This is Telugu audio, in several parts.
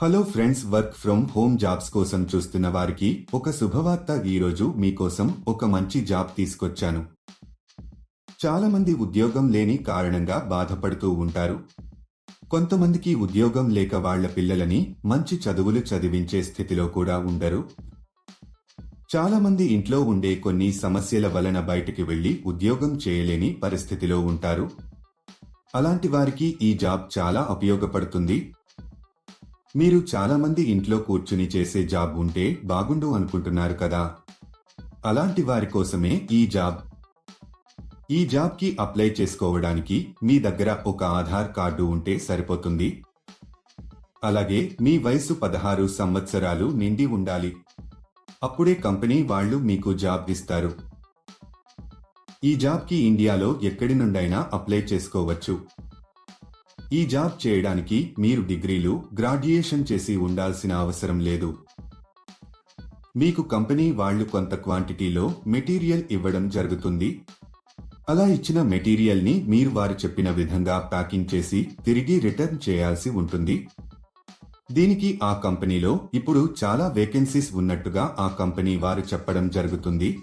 Hello friends work from home jobs కోసం చూస్తున్న వారికి ఒక శుభవార్త ఈరోజు మీకోసం ఒక మంచి జాబ్ తీసుకొచ్చాను. చాలా మంది ఉద్యోగం లేని కారణంగా బాధపడుతూ ఉంటారు. కొంతమందికి ఉద్యోగం లేక వాళ్ళ పిల్లలని మంచి చదువులు చదివించే స్థితిలో కూడా ఉండరు. చాలామంది ఇంట్లో ఉండే కొన్ని సమస్యల వలన బయటికి వెళ్ళి ఉద్యోగం చేయలేని పరిస్థితిలో ఉంటారు. అలాంటి వారికి ఈ జాబ్ చాలా ఉపయోగపడుతుంది. మీరు చాలా మంది ఇంట్లో కూర్చుని చేసే జాబ్ ఉంటే బాగుండు అనుకుంటున్నారు కదా? అలాంటి వారి కోసమే ఈ జాబ్. ఈ జాబ్కి అప్లై చేసుకోవడానికి మీ దగ్గర ఒక ఆధార్ కార్డు ఉంటే సరిపోతుంది. అలాగే మీ వయసు పదహారు సంవత్సరాలు నిండి ఉండాలి. అప్పుడే కంపెనీ వాళ్ళు మీకు జాబ్ ఇస్తారు. ఈ జాబ్కి ఇండియాలో ఎక్కడి నుండైనా అప్లై చేసుకోవచ్చు. ఈ జాబ్ చేయడానికి మీరు డిగ్రీలు గ్రాడ్యుయేషన్ చేసి ఉండాల్సిన అవసరం లేదు. మీకు కంపెనీ వాళ్ళు కొంత క్వాంటిటీలో మెటీరియల్ ఇవ్వడం జరుగుతుంది. అలా ఇచ్చిన మెటీరియల్ని మీరు వారు చెప్పిన విధంగా ప్యాకింగ్ చేసి తిరిగి రిటర్న్ చేయాల్సి ఉంటుంది. దీనికి ఆ కంపెనీలో ఇప్పుడు చాలా వేకెన్సీస్ ఉన్నట్టుగా ఆ కంపెనీ వారు చెప్పడం జరుగుతుంది.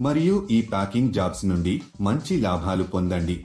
మరియు ఈ ప్యాకింగ్ జాబ్స్ నుండి మంచి లాభాలు పొందండి.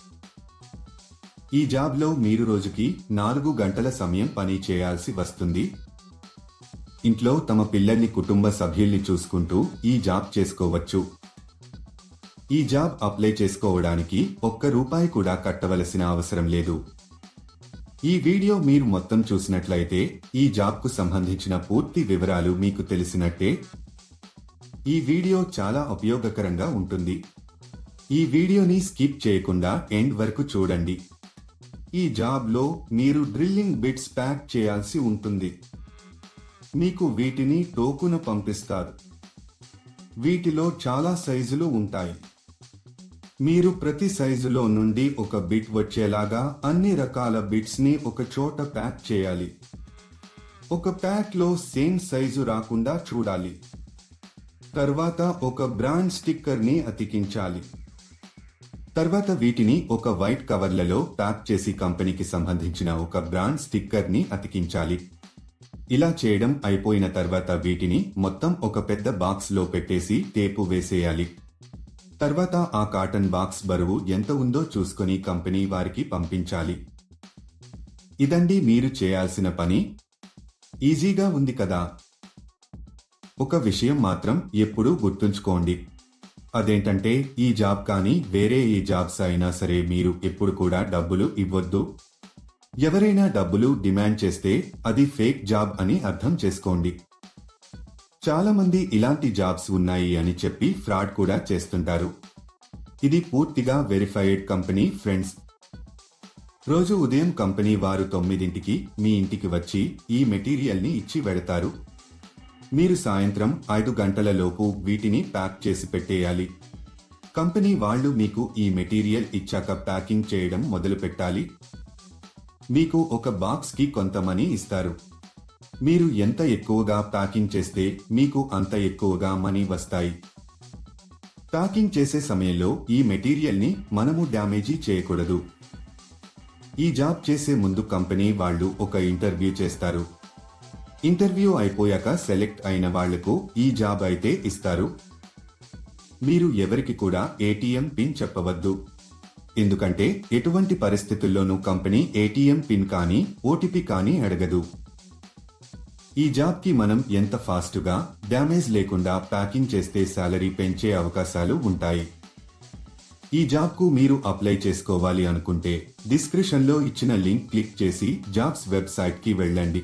ఈ జాబ్లో మీరు రోజుకి నాలుగు గంటల సమయం పని చేయాల్సి వస్తుంది. ఇంట్లో తమ పిల్లల్ని కుటుంబ సభ్యుల్ని చూసుకుంటూ ఈ జాబ్ చేసుకోవచ్చు. ఈ జాబ్ అప్లై చేసుకోవడానికి ఒక్క రూపాయి కూడా కట్టవలసిన అవసరం లేదు. ఈ వీడియో మీరు మొత్తం చూసినట్లయితే ఈ జాబ్కు సంబంధించిన పూర్తి వివరాలు మీకు తెలిసినట్టే. ఈ వీడియో చాలా ఉపయోగకరంగా ఉంటుంది. ఈ వీడియోని స్కిప్ చేయకుండా ఎండ్ వరకు చూడండి. ఈ జాబ్లో మీరు డ్రిల్లింగ్ బిట్స్ ప్యాక్ చేయాల్సి ఉంటుంది. మీకు వీటిని టోకున పంపిస్తారు. వీటిలో చాలా సైజులు ఉంటాయి. మీరు ప్రతి సైజులో నుండి ఒక బిట్ వచ్చేలాగా అన్ని రకాల బిట్స్ని ఒక చోట ప్యాక్ చేయాలి. ఒక ప్యాక్లో సేమ్ సైజు రాకుండా చూడాలి. తర్వాత ఒక బ్రాండ్ స్టిక్కర్ని అతికించాలి. తర్వాత వీటిని ఒక వైట్ కవర్లలో ప్యాక్ చేసి కంపెనీకి సంబంధించిన ఒక బ్రాండ్ స్టిక్కర్ని అతికించాలి. ఇలా చేయడం అయిపోయిన తర్వాత వీటిని మొత్తం ఒక పెద్ద బాక్స్లో పెట్టేసి టేపు వేసేయాలి. తర్వాత ఆ కాటన్ బాక్స్ బరువు ఎంత ఉందో చూసుకొని కంపెనీ వారికి పంపించాలి. ఇదండి మీరు చేయాల్సిన పని. ఈజీగా ఉంది కదా. ఒక విషయం మాత్రం ఎప్పుడూ గుర్తుంచుకోండి. అదేంటంటే ఈ జాబ్ కానీ వేరే ఏ జాబ్స్ అయినా సరే మీరు ఎప్పుడు కూడా డబ్బులు ఇవ్వద్దు. ఎవరైనా డబ్బులు డిమాండ్ చేస్తే అది ఫేక్ జాబ్ అని అర్థం చేసుకోండి. చాలా మంది ఇలాంటి జాబ్స్ ఉన్నాయి అని చెప్పి ఫ్రాడ్ కూడా చేస్తుంటారు. ఇది పూర్తిగా వెరిఫైడ్ కంపెనీ ఫ్రెండ్స్. రోజు ఉదయం కంపెనీ వారు తొమ్మిదింటికి మీ ఇంటికి వచ్చి ఈ మెటీరియల్ని ఇచ్చి వెడతారు మీరు సాయంత్రం ఐదు గంటలలోపు వీటిని ప్యాక్ చేసి పెట్టేయాలి. కంపెనీ వాళ్ళు మీకు ఈ మెటీరియల్ ఇచ్చాక ప్యాకింగ్ చేయడం మొదలు పెట్టాలి. మీకు ఒక బాక్స్కి కొంత మనీ ఇస్తారు. మీరు ఎంత ఎక్కువగా ప్యాకింగ్ చేస్తే మీకు అంత ఎక్కువగా మనీ వస్తాయి. ప్యాకింగ్ చేసే సమయంలో ఈ మెటీరియల్ని మనము డ్యామేజీ చేయకూడదు. ఈ జాబ్ చేసే ముందు కంపెనీ వాళ్ళు ఒక ఇంటర్వ్యూ చేస్తారు. ఇంటర్వ్యూ అయిపోయాక సెలెక్ట్ అయిన వాళ్ళకు ఈ జాబ్ అయితే ఇస్తారు. మీరు ఎవరికి కూడా ఏటీఎం పిన్ చెప్పవద్దు. ఎందుకంటే ఎటువంటి పరిస్థితుల్లోనూ కంపెనీ ఏటీఎం పిన్ కానీ ఓటీపీ కానీ అడగదు. ఈ జాబ్కి మనం ఎంత ఫాస్ట్గా డ్యామేజ్ లేకుండా ప్యాకింగ్ చేస్తే శాలరీ పెంచే అవకాశాలు ఉంటాయి. ఈ జాబ్కు మీరు అప్లై చేసుకోవాలి అనుకుంటే డిస్క్రిప్షన్లో ఇచ్చిన లింక్ క్లిక్ చేసి జాబ్స్ వెబ్సైట్కి వెళ్ళండి.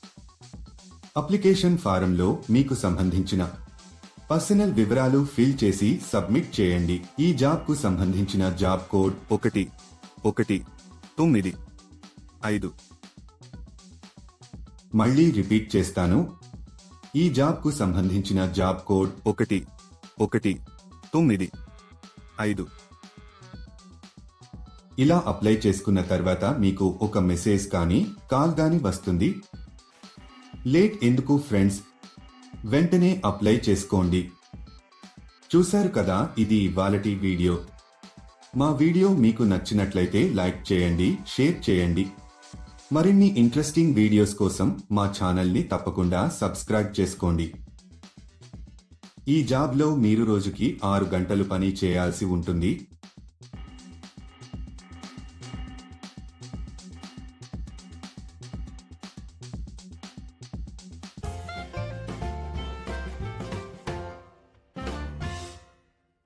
అప్లికేషన్ ఫారంలో మీకు సంబంధించిన పర్సనల్ వివరాలు ఫిల్ చేసి సబ్మిట్ చేయండి. ఈ జాబ్కు సంబంధించిన జాబ్ కోడ్ ఒకటి ఒకటి తొమ్మిది ఐదు. మళ్ళీ రిపీట్ చేస్తాను. ఈ జాబ్కు సంబంధించిన జాబ్ కోడ్ ఒకటి ఒకటి తొమ్మిది ఐదు. ఇలా అప్లై చేసుకున్న తర్వాత మీకు ఒక మెసేజ్ కానీ కాల్ కానీ వస్తుంది. లేట్ ఎందుకు ఫ్రెండ్స్? వెంటనే అప్లై చేసుకోండి. చూశారు కదా ఇది ఇవాళటి వీడియో. మా వీడియో మీకు నచ్చినట్లయితే లైక్ చేయండి షేర్ చేయండి. మరిన్ని ఇంట్రెస్టింగ్ వీడియోస్ కోసం మా ఛానల్ని తప్పకుండా సబ్స్క్రైబ్ చేసుకోండి. ఈ జాబ్లో మీరు రోజుకి ఆరు గంటలు పని చేయాల్సి ఉంటుంది.